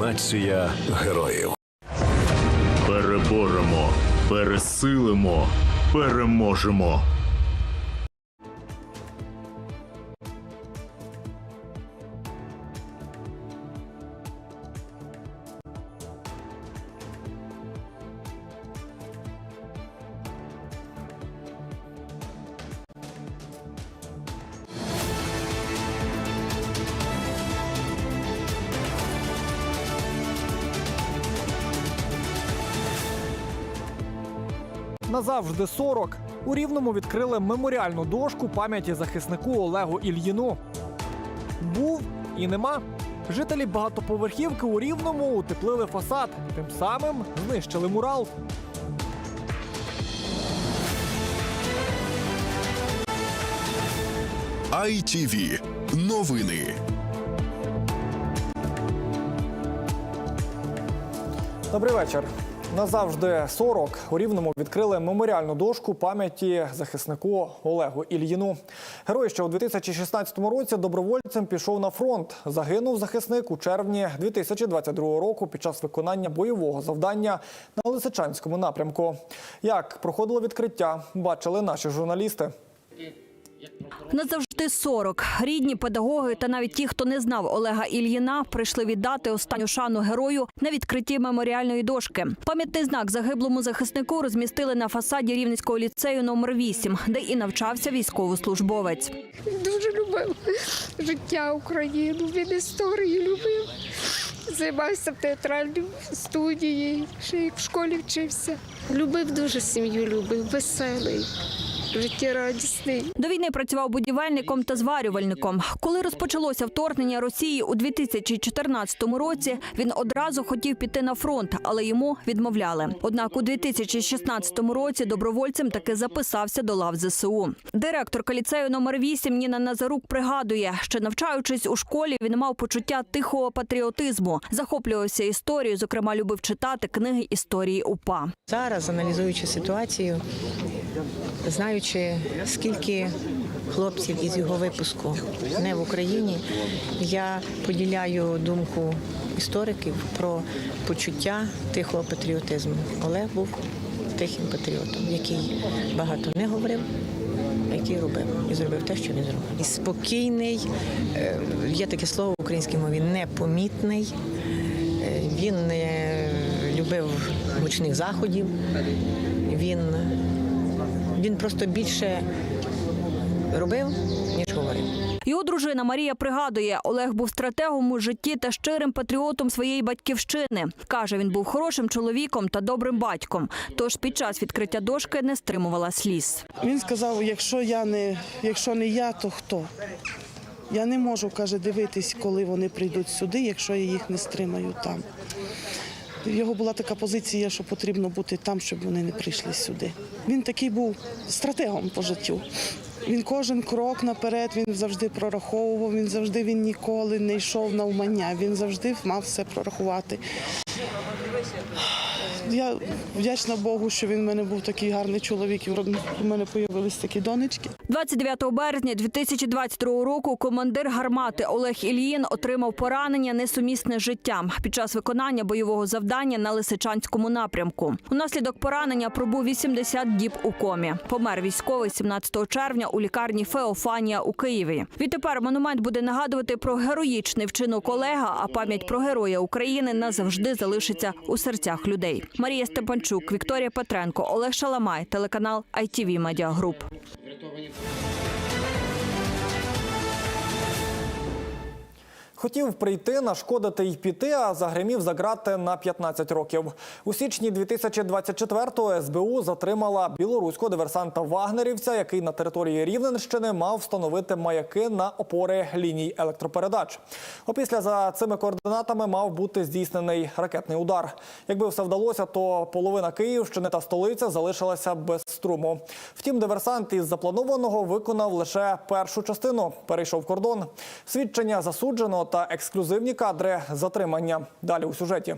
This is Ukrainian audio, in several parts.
Нація героїв. Переборемо, пересилимо, переможемо. Назавжди 40. У Рівному відкрили меморіальну дошку пам'яті захиснику Олегу Ільїну. Був і нема. Жителі багатоповерхівки у Рівному утеплили фасад, тим самим знищили мурал. ITV. Новини. Добрий вечір. Назавжди 40 у Рівному відкрили меморіальну дошку пам'яті захиснику Олегу Ільїну. Герой, що у 2016 році добровольцем пішов на фронт. Загинув захисник у червні 2022 року під час виконання бойового завдання на Лисичанському напрямку. Як проходило відкриття, бачили наші журналісти. Назавжди 40. Рідні, педагоги та навіть ті, хто не знав Олега Ільїна, прийшли віддати останню шану герою на відкритті меморіальної дошки. Пам'ятний знак загиблому захиснику розмістили на фасаді Рівненського ліцею номер 8, де і навчався військовослужбовець. дуже любив життя Україну, він історію любив. Займався в театральній студії, ще як в школі вчився. Любив дуже сім'ю, любив, веселий, життєрадісний. До війни працював будівельником та зварювальником. Коли розпочалося вторгнення Росії у 2014 році, він одразу хотів піти на фронт, але йому відмовляли. Однак у 2016 році добровольцем таки записався до лав ЗСУ. Директорка ліцею номер 8 Ніна Назарук пригадує, що навчаючись у школі, він мав почуття тихого патріотизму, захоплювався історією, зокрема любив читати книги історії УПА. Зараз, аналізуючи ситуацію, знаючи, скільки хлопців із його випуску не в Україні, я поділяю думку істориків про почуття тихого патріотизму. Олег був тихим патріотом, який багато не говорив. Який робив і зробив те, що він зробив. І спокійний, е, є таке слово в українській мові непомітний. Е, Він не любив гучних заходів. Він, просто більше робив, ніж говорив. Його дружина Марія пригадує, Олег був стратегом у житті та щирим патріотом своєї батьківщини. Каже, він був хорошим чоловіком та добрим батьком. Тож під час відкриття дошки не стримувала сліз. Він сказав: якщо я не, якщо не я, то хто? Я не можу, каже, дивитись, коли вони прийдуть сюди, якщо я їх не стримаю там. Його була така позиція, що потрібно бути там, щоб вони не прийшли сюди. Він такий був стратегом по життю. Він кожен крок наперед, він завжди прораховував, він завжди він ніколи не йшов на умання, він завжди мав все прорахувати. Я вдячна Богу, що він в мене був такий гарний чоловік, і в мене з'явились такі донечки. 29 березня 2022 року командир гармати Олег Ільїн отримав поранення несумісне з життям під час виконання бойового завдання на Лисичанському напрямку. Унаслідок поранення пробув 80 діб у комі. Помер військовий 17 червня у лікарні Феофанія у Києві. Відтепер монумент буде нагадувати про героїчний вчинок Олега, а пам'ять про героя України назавжди залишиться у серцях людей. Марія Степанчук, Вікторія Петренко, Олег Шаламай, телеканал ITV Media Group. Хотів прийти, нашкодити й піти, а загримів за грати на 15 років. У січні 2024-го СБУ затримала білоруського диверсанта Вагнерівця, який на території Рівненщини мав встановити маяки на опори ліній електропередач. Опісля за цими координатами мав бути здійснений ракетний удар. Якби все вдалося, то половина Київщини та столиця залишилася без струму. Втім, диверсант із запланованого виконав лише першу частину. Перейшов кордон. Свідчення засудженого та ексклюзивні кадри затримання. Далі у сюжеті.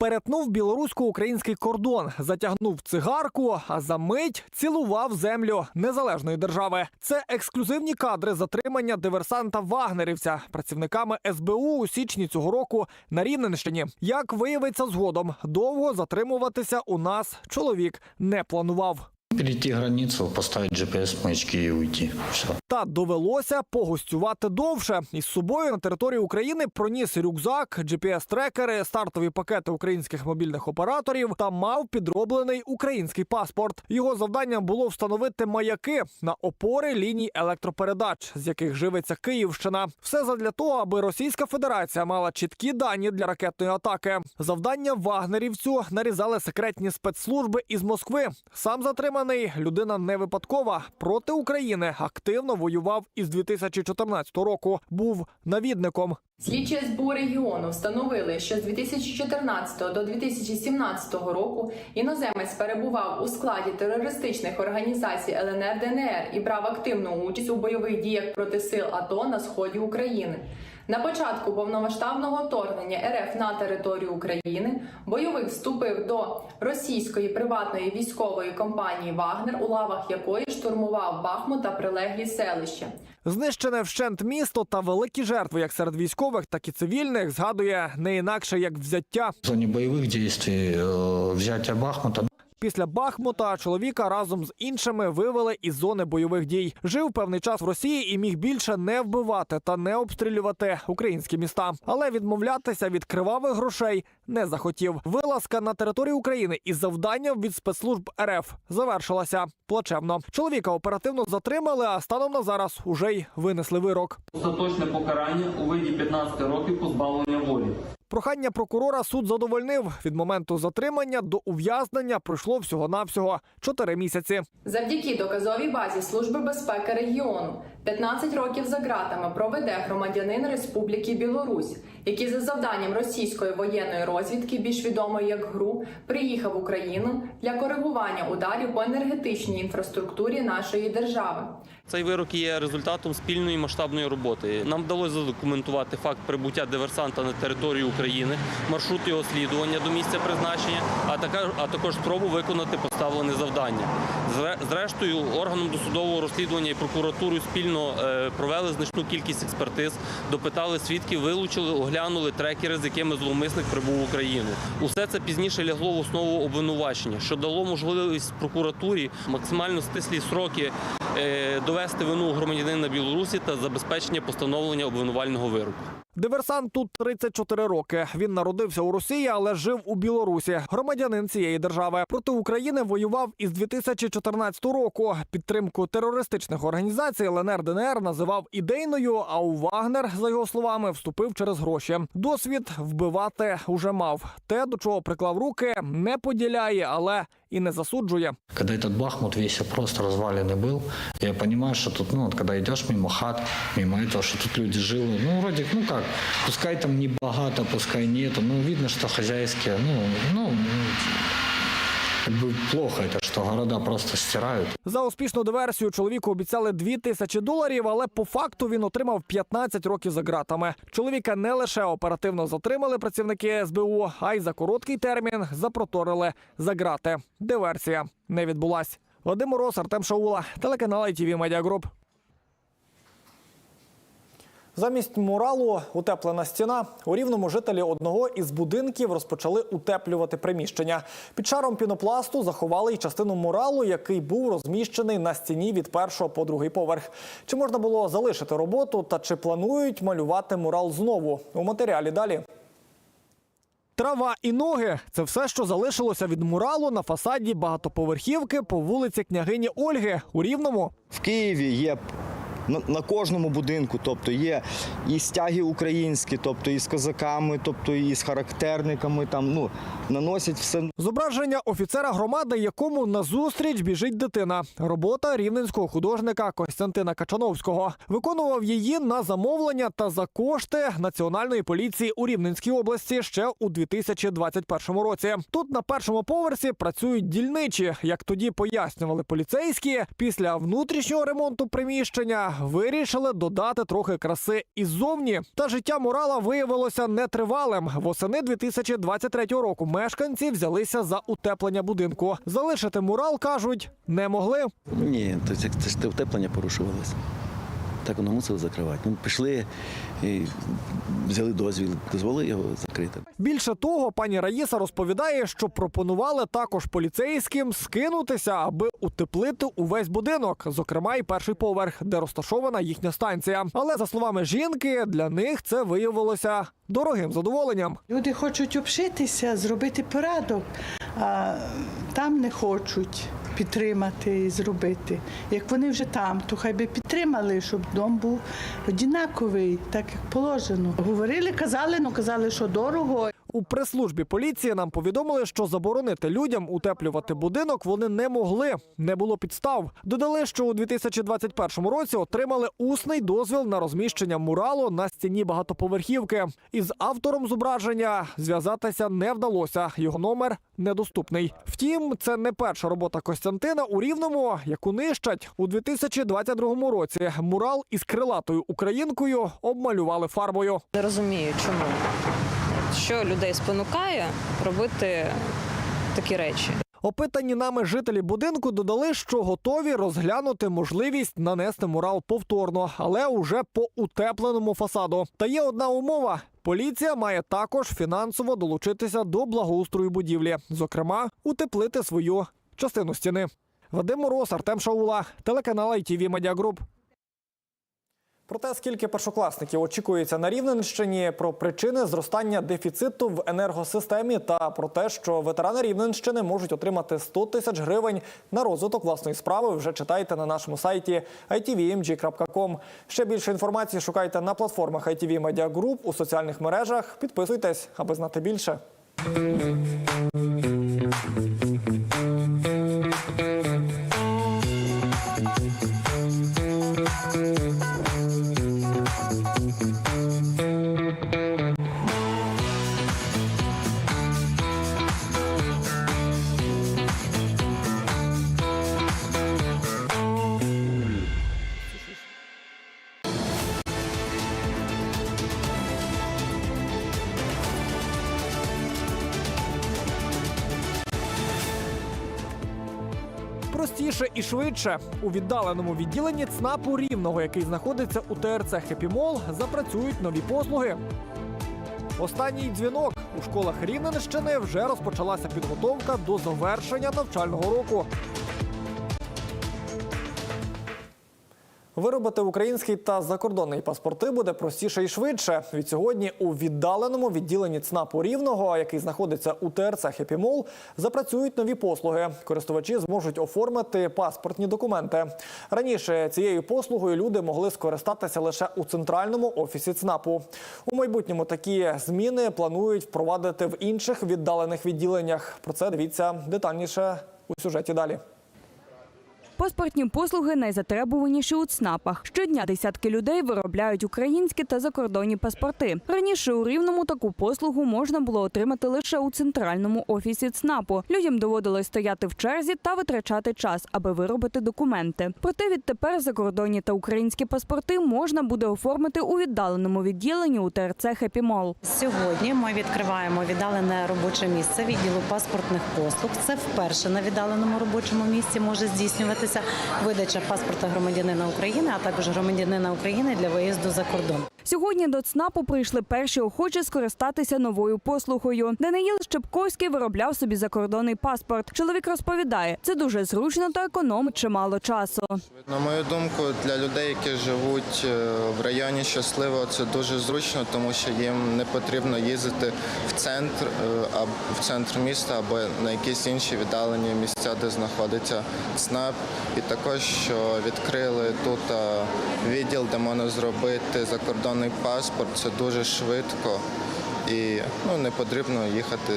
Перетнув білорусько-український кордон, затягнув цигарку, а за мить цілував землю незалежної держави. Це ексклюзивні кадри затримання диверсанта Вагнерівця працівниками СБУ у січні цього року на Рівненщині. Як виявиться згодом, довго затримуватися у нас чоловік не планував. Перейти границу, поставить GPS-маячки и уйти. Все. Та довелося погостювати довше. Із собою на територію України проніс рюкзак, GPS-трекери, стартові пакети українських мобільних операторів та мав підроблений український паспорт. Його завданням було встановити маяки на опори ліній електропередач, з яких живиться Київщина. Все задля того, аби Російська Федерація мала чіткі дані для ракетної атаки. Завдання вагнерівцю нарізали секретні спецслужби із Москви. Сам затриманий людина не випадкова проти України активно воював із 2014 року. Був навідником. Слідчі СБУ регіону встановили, що з 2014 до 2017 року іноземець перебував у складі терористичних організацій ЛНР ДНР і брав активну участь у бойових діях проти сил АТО на сході України. На початку повномасштабного вторгнення РФ на територію України бойовик вступив до російської приватної військової компанії Вагнер, у лавах якої штурмував Бахмут та прилеглі селища. Знищене вщент місто та великі жертви, як серед військових, так і цивільних, згадує не інакше як взяття. В зоне боевых действий э, взятие Бахмута Після Бахмута чоловіка разом з іншими вивели із зони бойових дій. Жив певний час в Росії і міг більше не вбивати та не обстрілювати українські міста. Але відмовлятися від кривавих грошей не захотів. Вилазка на територію України із завданням від спецслужб РФ завершилася плачевно. Чоловіка оперативно затримали, а станом на зараз уже й винесли вирок. Остаточне покарання у виді 15 років позбавлення волі. Прохання прокурора суд задовольнив. Від моменту затримання до ув'язнення пройшло всього-навсього 4 місяці. Завдяки доказовій базі Служби безпеки регіону 15 років за ґратами проведе громадянин Республіки Білорусь, який за завданням російської воєнної розвідки, більш відомої як ГРУ, приїхав в Україну для коригування ударів по енергетичній інфраструктурі нашої держави. Цей вирок є результатом спільної масштабної роботи. Нам вдалося задокументувати факт прибуття диверсанта на територію України, маршрут його слідування до місця призначення, а також, спробу виконати поставлене завдання. Зрештою, органом досудового розслідування і прокуратурою спільно е, провели значну кількість експертиз, допитали свідків, вилучили, оглянули трекери, з якими зловмисник прибув в Україну. Усе це пізніше лягло в основу обвинувачення, що дало можливість прокуратурі максимально стислі сроки е, довести вину громадянина Білорусі та забезпечення постановлення обвинувального вироку. Диверсант тут 34 роки. Він народився у Росії, але жив у Білорусі. Громадянин цієї держави проти України воював із 2014 року. Підтримку терористичних організацій ЛНР ДНР називав ідейною. А у Вагнер, за його словами, вступив через гроші. Досвід вбивати уже мав. Те, до чого приклав руки, не поділяє, але і не засуджує. Когда этот Бахмут весь просто разваленный был, я понимаю, что тут, ну, вот, когда идешь мимо хат, мимо этого, что тут люди живы, ну, вроде, ну, как, пускай там не богато, пускай нету, ну, видно, что хозяйские, ну, ну, как бы плохо это, что города просто стирают. За успішну диверсію чоловіку обіцяли 2 тисячі доларів, але по факту він отримав 15 років за ґратами. Чоловіка не лише оперативно затримали працівники СБУ, а й за короткий термін запроторили за ґрати. Диверсія не відбулась. Вадим Мороз, Артем Шаула, телеканал ITV Group. Замість муралу утеплена стіна. У рівному жителі одного із будинків розпочали утеплювати приміщення. Під шаром пінопласту заховали й частину муралу, який був розміщений на стіні від першого по другий поверх. Чи можна було залишити роботу та чи планують малювати мурал знову? У матеріалі далі. Трава і ноги це все, що залишилося від муралу на фасаді багатоповерхівки по вулиці княгині Ольги у Рівному. В Києві є на, кожному будинку, тобто є і стяги українські, тобто і з козаками, тобто і з характерниками. Там ну наносять все Зображення офіцера громади, якому назустріч біжить дитина. Робота рівненського художника Костянтина Качановського. Виконував її на замовлення та за кошти Національної поліції у Рівненській області ще у 2021 році. Тут на першому поверсі працюють дільничі. Як тоді пояснювали поліцейські, після внутрішнього ремонту приміщення вирішили додати трохи краси іззовні. Та життя мурала виявилося нетривалим. Восени 2023 року мешканці взялися за утеплення будинку. Залишити мурал кажуть не могли. Ні, то це, це ж те утеплення порушувалося. Так воно мусило закривати. Ми пішли, і взяли дозвіл, дозволили його закрити. Більше того, пані Раїса розповідає, що пропонували також поліцейським скинутися, аби утеплити увесь будинок, зокрема і перший поверх, де розташована їхня станція. Але за словами жінки, для них це виявилося дорогим задоволенням. Люди хочуть обшитися, зробити порядок, а там не хочуть підтримати і зробити. Як вони вже там, то хай би підтримали, щоб дом був однаковий, так як положено. Говорили, казали, ну казали, що дорого. У прес-службі поліції нам повідомили, що заборонити людям утеплювати будинок вони не могли, не було підстав. Додали, що у 2021 році отримали усний дозвіл на розміщення муралу на стіні багатоповерхівки. Із автором зображення зв'язатися не вдалося. Його номер недоступний. Втім, це не перша робота Костянтина у Рівному, яку нищать у 2022 році. Мурал із крилатою українкою обмалювали фарбою. Не розумію, чому. Що людей спонукає робити такі речі. Опитані нами жителі будинку додали, що готові розглянути можливість нанести мурал повторно, але уже по утепленому фасаду. Та є одна умова: поліція має також фінансово долучитися до благоустрою будівлі, зокрема, утеплити свою частину стіни. Вадим Мороз, Артем Шаула, телеканал ITV Media Group. Про те, скільки першокласників очікується на Рівненщині, про причини зростання дефіциту в енергосистемі та про те, що ветерани Рівненщини можуть отримати 100 тисяч гривень на розвиток власної справи. Вже читайте на нашому сайті itvmg.com. Ще більше інформації шукайте на платформах ITV Media Group у соціальних мережах. Підписуйтесь, аби знати більше. Простіше і швидше у віддаленому відділенні ЦНАПу рівного, який знаходиться у ТРЦ Хепімол, запрацюють нові послуги. Останній дзвінок у школах Рівненщини вже розпочалася підготовка до завершення навчального року. Виробити український та закордонний паспорти буде простіше і швидше. Від сьогодні у віддаленому відділенні ЦНАПу Рівного, який знаходиться у ТРЦ Хепімол, запрацюють нові послуги. Користувачі зможуть оформити паспортні документи. Раніше цією послугою люди могли скористатися лише у центральному офісі ЦНАПу. У майбутньому такі зміни планують впровадити в інших віддалених відділеннях. Про це дивіться детальніше у сюжеті далі. Паспортні послуги найзатребуваніші у ЦНАПах. Щодня десятки людей виробляють українські та закордонні паспорти. Раніше у Рівному таку послугу можна було отримати лише у центральному офісі ЦНАПу. Людям доводилось стояти в черзі та витрачати час, аби виробити документи. Проте відтепер закордонні та українські паспорти можна буде оформити у віддаленому відділенні у ТРЦ «Хепімол». Сьогодні ми відкриваємо віддалене робоче місце відділу паспортних послуг. Це вперше на віддаленому робочому місці може здійснюватися видача паспорта громадянина України, а також громадянина України для виїзду за кордон. Сьогодні до ЦНАПу прийшли перші охочі скористатися новою послугою. Даниїл Щепковський виробляв собі закордонний паспорт. Чоловік розповідає, це дуже зручно та економить чимало часу. На мою думку, для людей, які живуть е, в районі щасливо, це дуже зручно, тому що їм не потрібно їздити в центр е, в центр міста або на якісь інші віддалені місця, де знаходиться ЦНАП. І також що відкрили тут е, відділ, де можна зробити закордонний паспорт. Це дуже швидко і ну, не потрібно їхати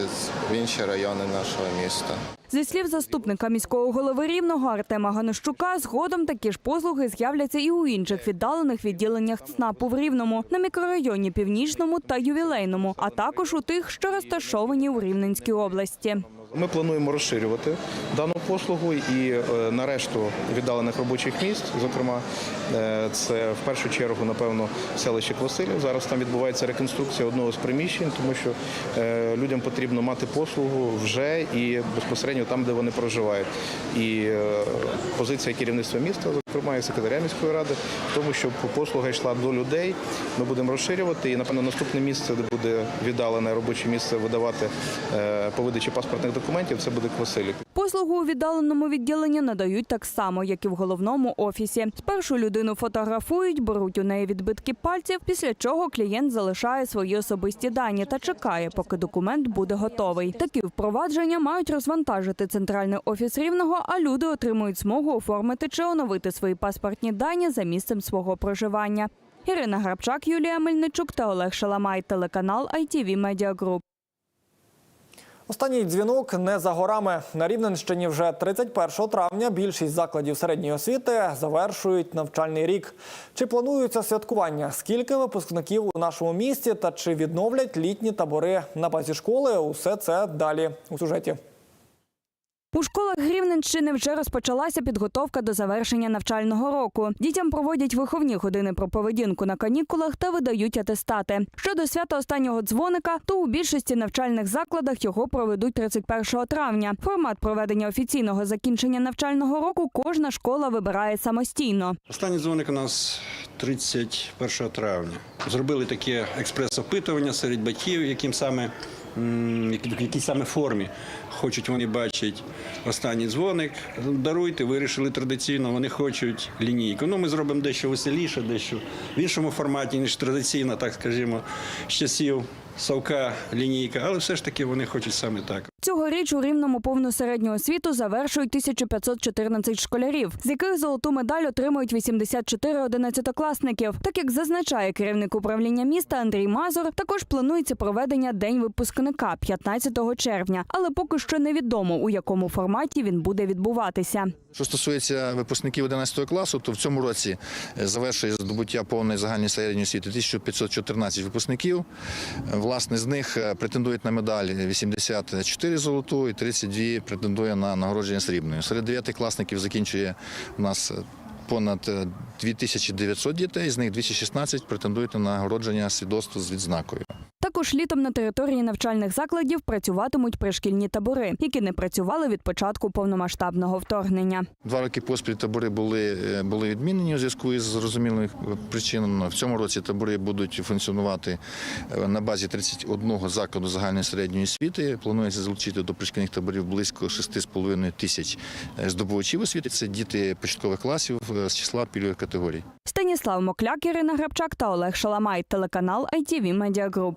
в інші райони нашого міста. Зі слів заступника міського голови Рівного Артема Ганощука, згодом такі ж послуги з'являться і у інших віддалених відділеннях ЦНАПу в Рівному, на мікрорайоні Північному та Ювілейному, а також у тих, що розташовані у Рівненській області. Ми плануємо розширювати дану послугу і е, на решту віддалених робочих місць, зокрема, е, це в першу чергу, напевно, селище Квасилів. Зараз там відбувається реконструкція одного з приміщень, тому що е, людям потрібно мати послугу вже і безпосередньо там, де вони проживають. І позиція керівництва міста, зокрема і секретаря міської ради, в тому, щоб послуга йшла до людей. Ми будемо розширювати і, напевно, наступне місце, де буде віддалене робоче місце видавати е, по видачі паспортних документів, це буде Квасилів. Послугу у віддаленому відділенні надають так само, як і в головному офісі. Спершу людину фотографують, беруть у неї відбитки пальців, після чого клієнт залишає свої особисті дані та чекає, поки документ буде готовий. Такі впровадження мають розвантажити центральний офіс рівного, а люди отримують змогу оформити чи оновити свої паспортні дані за місцем свого проживання. Ірина Грабчак, Юлія Мельничук та Олег Шаламай. Телеканал ITV Media Group. Останній дзвінок не за горами. На Рівненщині вже 31 травня більшість закладів середньої освіти завершують навчальний рік. Чи плануються святкування? Скільки випускників у нашому місті та чи відновлять літні табори на базі школи? Усе це далі у сюжеті. У школах Рівненщини вже розпочалася підготовка до завершення навчального року. Дітям проводять виховні години про поведінку на канікулах та видають атестати. Щодо свята останнього дзвоника, то у більшості навчальних закладах його проведуть 31 травня. Формат проведення офіційного закінчення навчального року кожна школа вибирає самостійно. Останній дзвоник у нас 31 травня. Зробили таке експрес-опитування серед батьків, яким саме якій саме формі хочуть вони бачити останній дзвоник. Даруйте, вирішили традиційно, вони хочуть лінійку. Ну, ми зробимо дещо веселіше, дещо в іншому форматі, ніж традиційно, так скажімо, з часів совка лінійка, але все ж таки вони хочуть саме так. Цьогоріч у Рівному повну середню освіту завершують 1514 школярів, з яких золоту медаль отримують 84 одинадцятокласників. Так як зазначає керівник управління міста Андрій Мазур, також планується проведення День випускника 15 червня, але поки що невідомо, у якому форматі він буде відбуватися. Що стосується випускників 11 класу, то в цьому році е, завершує здобуття повної загальної середньої освіти 1514 випускників. Е, Власне, з них е, претендують на медаль 84 золоту і 32 претендує на нагородження срібною. Серед дев'ятикласників закінчує у нас е, понад е, 2900 дітей, з них 216 претендують на нагородження свідоцтво з відзнакою. Також літом на території навчальних закладів працюватимуть пришкільні табори, які не працювали від початку повномасштабного вторгнення. Два роки поспіль табори були, е, були відмінені у зв'язку із зрозумілих причин. В цьому році табори будуть функціонувати е, на базі 31 закладу загальної середньої освіти. Планується залучити до пришкільних таборів близько 6,5 тисяч е, здобувачів освіти. Це діти початкових класів з числа пільгових категорій. Станіслав Мокляк, Ірина Грабчак та Олег Шаламай. Телеканал ITV Media Group.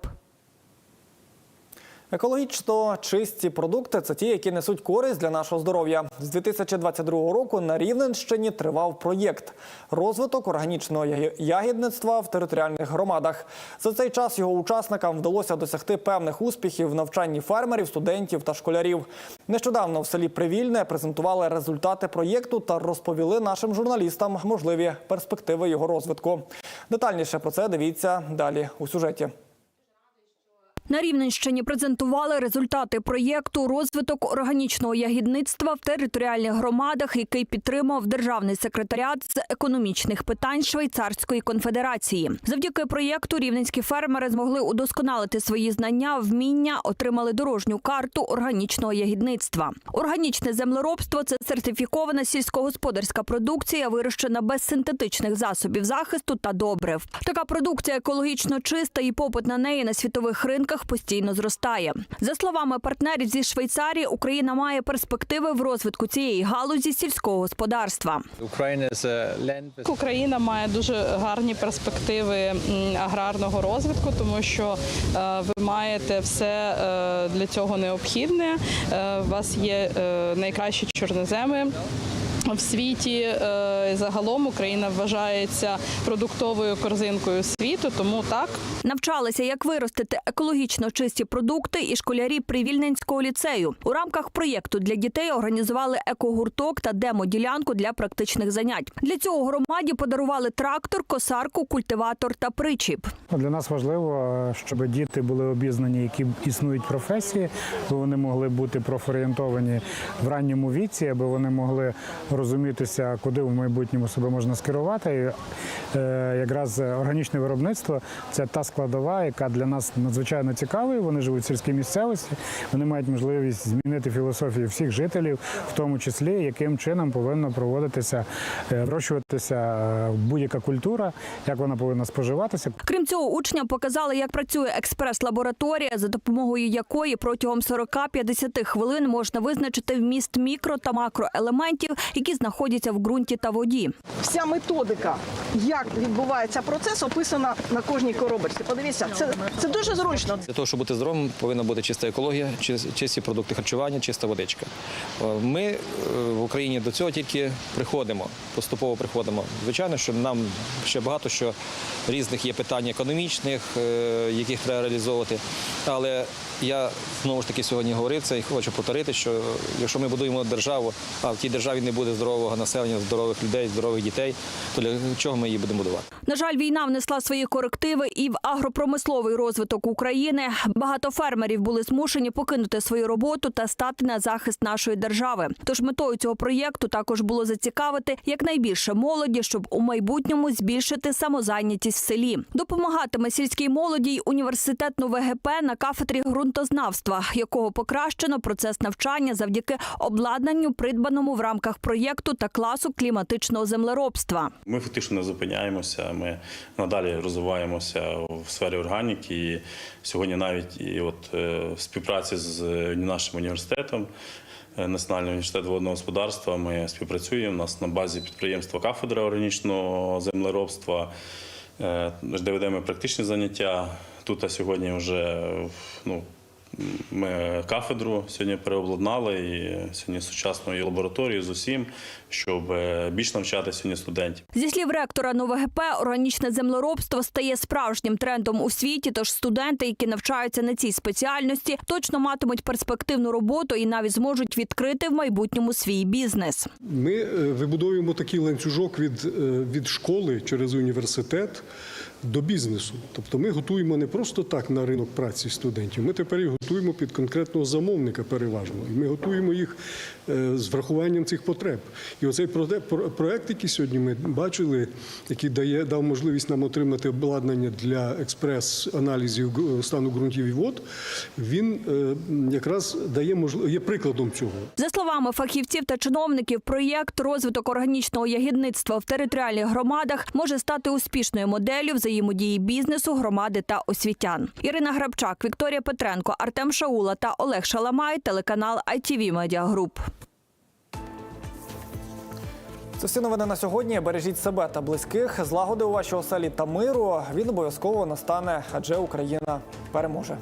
Екологічно чисті продукти це ті, які несуть користь для нашого здоров'я. З 2022 року на Рівненщині тривав проєкт розвиток органічного ягідництва в територіальних громадах. За цей час його учасникам вдалося досягти певних успіхів в навчанні фермерів, студентів та школярів. Нещодавно в селі Привільне презентували результати проєкту та розповіли нашим журналістам можливі перспективи його розвитку. Детальніше про це дивіться далі у сюжеті. На Рівненщині презентували результати проєкту розвиток органічного ягідництва в територіальних громадах, який підтримав державний секретаріат з економічних питань Швейцарської конфедерації. Завдяки проєкту рівненські фермери змогли удосконалити свої знання, вміння, отримали дорожню карту органічного ягідництва. Органічне землеробство це сертифікована сільськогосподарська продукція, вирощена без синтетичних засобів захисту та добрив. Така продукція екологічно чиста і попит на неї на світових ринках постійно зростає. За словами партнерів зі Швейцарії, Україна має перспективи в розвитку цієї галузі сільського господарства. Україна має дуже гарні перспективи аграрного розвитку, тому що е, ви маєте все е, для цього необхідне. Е, У вас є найкращі чорноземи. В світі е, загалом Україна вважається продуктовою корзинкою світу, тому так Навчалися, як виростити екологічно чисті продукти, і школярі Привільненського ліцею. У рамках проєкту для дітей організували екогурток та демо-ділянку для практичних занять. Для цього громаді подарували трактор, косарку, культиватор та причіп. Для нас важливо, щоб діти були обізнані, які існують професії, аби вони могли бути профорієнтовані в ранньому віці, аби вони могли розумітися, куди в майбутньому себе можна скерувати. І е, якраз органічне виробництво це та складова, яка для нас надзвичайно цікава. Вони живуть в сільській місцевості. Вони мають можливість змінити філософію всіх жителів, в тому числі яким чином повинна проводитися, е, вирощуватися е, будь-яка культура, як вона повинна споживатися. Крім цього, учням показали, як працює експрес-лабораторія, за допомогою якої протягом 40-50 хвилин можна визначити вміст мікро та макроелементів, які знаходяться в ґрунті та воді. Вся методика, як відбувається процес, описана на кожній коробочці. Подивіться, це, це дуже зручно. Для того, щоб бути здоровим, повинна бути чиста екологія, чисті продукти харчування, чиста водичка. Е, Ми е, в Україні до цього тільки приходимо, поступово приходимо. Звичайно, що нам ще багато що різних є питань економічних, е, яких треба реалізовувати. Але я знову ж таки сьогодні говорив це і хочу повторити, що якщо ми будуємо державу, а в тій державі не буде здорового населення, здорових людей, здорових дітей, то для чого ми її будемо будувати? На жаль, війна внесла свої корективи і в агропромисловий розвиток України. Багато фермерів були змушені покинути свою роботу та стати на захист нашої держави. Тож метою цього проєкту також було зацікавити якнайбільше молоді, щоб у майбутньому збільшити самозайнятість в селі. Допомагатиме сільській молоді й університетну ВГП на кафедрі ґрунтознавства, якого покращено процес навчання завдяки обладнанню, придбаному в рамках проєкту та класу кліматичного землеробства. Ми фактично не зупиняємося. Ми надалі розвиваємося в сфері органіки. І сьогодні навіть і от е, в співпраці з нашим університетом. е, Національний університет водного господарства ми співпрацюємо. У нас на базі підприємства кафедра органічного землеробства, е, де ведемо практичні заняття. Тут а сьогодні вже ну, ми кафедру сьогодні переобладнали і сьогодні сучасною лабораторією з усім, щоб е, більш навчати сьогодні студентів. Зі слів ректора НОВГП, органічне землеробство стає справжнім трендом у світі. Тож студенти, які навчаються на цій спеціальності, точно матимуть перспективну роботу і навіть зможуть відкрити в майбутньому свій бізнес. Ми е, вибудовуємо такий ланцюжок від, е, від школи через університет до бізнесу. Тобто ми готуємо не просто так на ринок праці студентів, ми тепер їх готуємо під конкретного замовника переважно. І ми готуємо їх е, з врахуванням цих потреб. І оцей проект, який сьогодні ми бачили, який дає, дав можливість нам отримати обладнання для експрес-аналізів стану ґрунтів і вод, він е, якраз дає можливість, є прикладом цього. За словами фахівців та чиновників, проєкт розвиток органічного ягідництва в територіальних громадах може стати успішною моделлю взаємодії бізнесу, громади та освітян. Ірина Грабчак, Вікторія Петренко, Артем Шаула та Олег Шаламай, телеканал ITV Media Group. Це всі новини на сьогодні. Бережіть себе та близьких. Злагоди у вашій оселі та миру. Він обов'язково настане, адже Україна переможе.